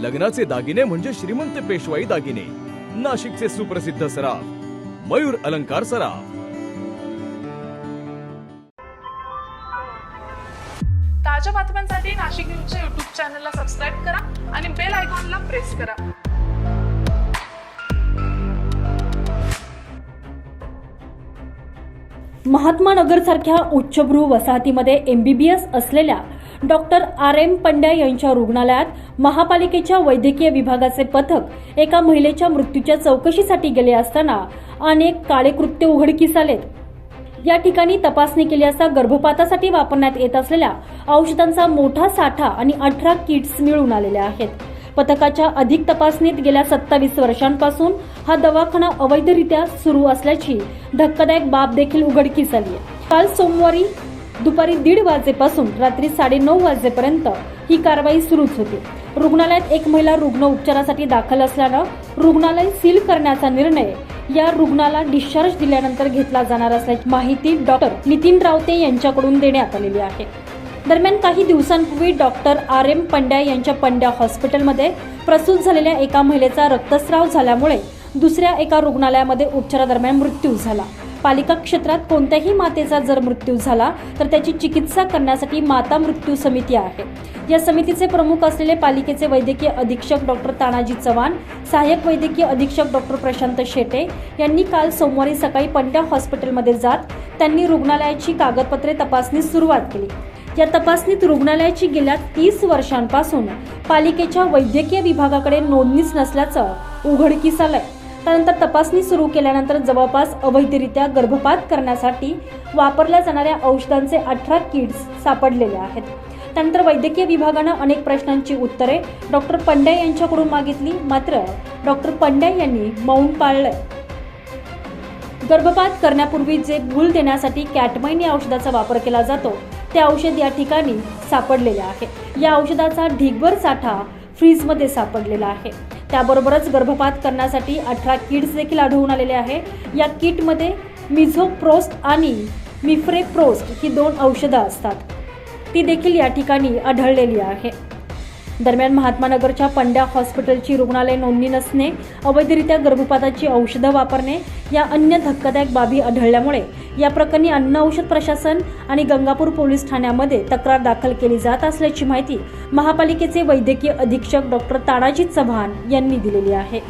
लग्नाचे दागिने म्हणजे श्रीमंत पेशवाई दागिने. नाशिकचे सुप्रसिद्ध सराफ मयूर अलंकार सराफ. ताज्या बातम्यांसाठी नाशिक न्यूजच्या युट्यूब चॅनलला सबस्क्राईब करा आणि बेल आयकॉनला प्रेस करा. महात्मा नगरसारख्या उच्चभ्रू वसाहतीमध्ये एमबीबीएस असलेल्या डॉक्टर आर एम पंड्या यांच्या रुग्णालयात महापालिकेच्या वैद्यकीय विभागाचे पथक एका महिलेच्या मृत्यूच्या चौकशीसाठी गेले असताना अनेक काळे कृत्य उघडकीस आलेत. या ठिकाणी तपासणी केली असता गर्भपातासाठी वापरण्यात येत असलेल्या औषधांचा मोठा साठा आणि अठरा किट्स मिळून आलेल्या आहेत. पथकाच्या अधिक तपासणीत गेल्या सत्तावीस वर्षांपासून हा दवाखाना अवैधरित्या सुरू असल्याची धक्कादायक बाब देखील उघडकीस आली आहे. काल सोमवारी दुपारी दीड वाजेपासून रात्री साडेनऊ वाजेपर्यंत ही कारवाई सुरूच होती. रुग्णालयात एक महिला रुग्ण उपचारासाठी दाखल असल्यानं रुग्णालय सील करण्याचा निर्णय या रुग्णाला डिस्चार्ज दिल्यानंतर घेतला जाणार असल्याची माहिती डॉक्टर नितीन रावते यांच्याकडून देण्यात आलेली आहे. दरम्यान काही दिवसांपूर्वी डॉक्टर आर एम पंड्या यांच्या पंड्या हॉस्पिटलमध्ये प्रसूत झालेल्या एका महिलेचा रक्तस्राव झाल्यामुळे दुसऱ्या एका रुग्णालयामध्ये उपचारादरम्यान मृत्यू झाला. पालिका क्षेत्रात कोणत्याही मातेचा जर मृत्यू झाला तर त्याची चिकित्सा करण्यासाठी माता मृत्यू समिती आहे. या समितीचे प्रमुख असलेले पालिकेचे वैद्यकीय अधीक्षक डॉक्टर तानाजी चव्हाण सहाय्यक वैद्यकीय अधीक्षक डॉक्टर प्रशांत शेटे यांनी काल सोमवारी सकाळी पंड्या हॉस्पिटलमध्ये जात त्यांनी रुग्णालयाची कागदपत्रे तपासणी सुरुवात केली. या तपासणीत रुग्णालयाची गेल्या तीस वर्षांपासून पालिकेच्या वैद्यकीय विभागाकडे नोंदणीच नसल्याचं उघडकीस आलंय. त्यानंतर तपासणी सुरू केल्यानंतर जवळपास अवैधरित्या गर्भपात करण्यासाठी वापरल्या जाणाऱ्या औषधांचे अठरा किट्स सापडलेले आहेत. त्यानंतर वैद्यकीय विभागानं अनेक प्रश्नांची उत्तरे डॉक्टर पंड्या यांच्याकडून मागितली. मात्र डॉक्टर पंड्या यांनी मौन पाळलंय. गर्भपात करण्यापूर्वी जे भूल देण्यासाठी कॅटमाइन या औषधाचा वापर केला जातो ते औषध या ठिकाणी सापडलेले आहे. या औषधाचा ढिगभर साठा फ्रीजमध्ये सापडलेला आहे. त्याबरोबरच गर्भपात करण्यासाठी अठरा किट्स देखील आढळून आलेले आहे. या किटमध्ये मिझोप्रोस्ट आणि मिफ्रेप्रोस्ट ही दोन औषधं असतात. ती देखील या ठिकाणी आढळलेली आहे. दरम्यान महात्मानगरच्या पंड्या हॉस्पिटलची रुग्णालय नोंदणी नसणे अवैधरित्या गर्भपाताची औषधं वापरणे या अन्य धक्कादायक बाबी आढळल्यामुळे या प्रकरणी अन्न औषध प्रशासन आणि गंगापूर पोलीस ठाण्यामध्ये तक्रार दाखल केली जात असल्याची माहिती महापालिकेचे वैद्यकीय अधीक्षक डॉक्टर तानाजी चव्हाण यांनी दिलेली आहे.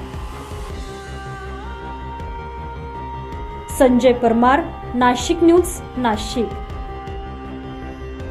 संजय परमार नाशिक न्यूज नाशिक.